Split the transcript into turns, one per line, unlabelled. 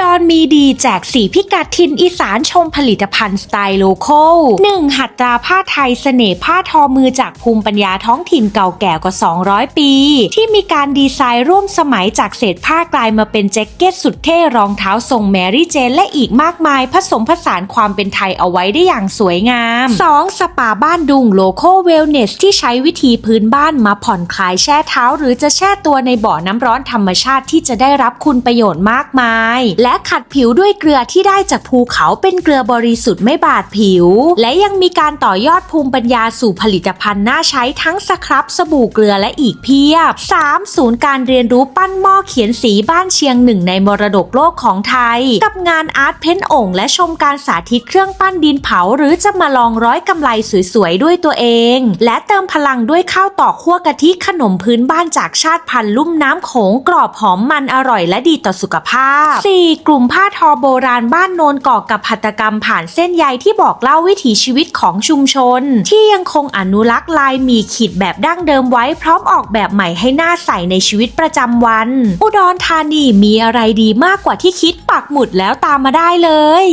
ดรมีดีแจกสีพิกัดทินอีสานชมผลิตภัณฑ์สไตล์โลโก้หนึ่งหัตราผ้าไทยเสน่ห์ผ้าทอมือจากภูมิปัญญาท้องถิ่นเก่าแก่กว่า 200 ปี ที่มีการดีไซน์ร่วมสมัยจากเศษผ้ากลายมาเป็นแจ็คเก็ตสุดเท่รองเท้าทรงแมรี่เจนและอีกมากมาย ผสมผสานความเป็นไทยเอาไว้ได้อย่างสวยงาม 2. สปาบ้านดุงโลโก้เวลเนสที่ใช้วิธีพื้นบ้านมาผ่อนคลายแช่เท้า หรือจะแช่ตัวในบ่อน้ำร้อนธรรมชาติที่จะได้รับคุณประโยชน์มากมายและและขัดผิวด้วยเกลือที่ได้จากภูเขาเป็นเกลือบริสุทธิ์ไม่บาดผิว และยังมีการต่อยอดภูมิปัญญาสู่ผลิตภัณฑ์น่าใช้ทั้งสครับสบู่เกลือและอีกเพียบ 3. ศูนย์การเรียนรู้ปั้นหม้อเขียนสีบ้านเชียงหนึ่งในมรดกโลกของไทย กับงานอาร์ตเพ้นท์โอ่งและชมการสาธิตเครื่องปั้นดินเผา หรือจะมาลองร้อยกำไรสวยๆด้วยตัวเอง และเติมพลังด้วยข้าวตอกคั่วกะทิขนมพื้นบ้านจากชาติพันธุ์ลุ่มน้ำโขงกรอบหอมมันอร่อยและดีต่อสุขภาพ 4. ีกลุ่มผ้าทอโบราณบ้านโนนก่อกับหัตกรรมผ่านเส้นใยที่บอกเล่าวิถีชีวิตของชุมชน ที่ยังคงอนุรักษ์ลายมีขีดแบบดั้งเดิมไว้พร้อมออกแบบใหม่ให้หน้าใสในชีวิตประจำวัน อุดรธานีมีอะไรดีมากกว่าที่คิดปักหมุดแล้วตามมาได้เลย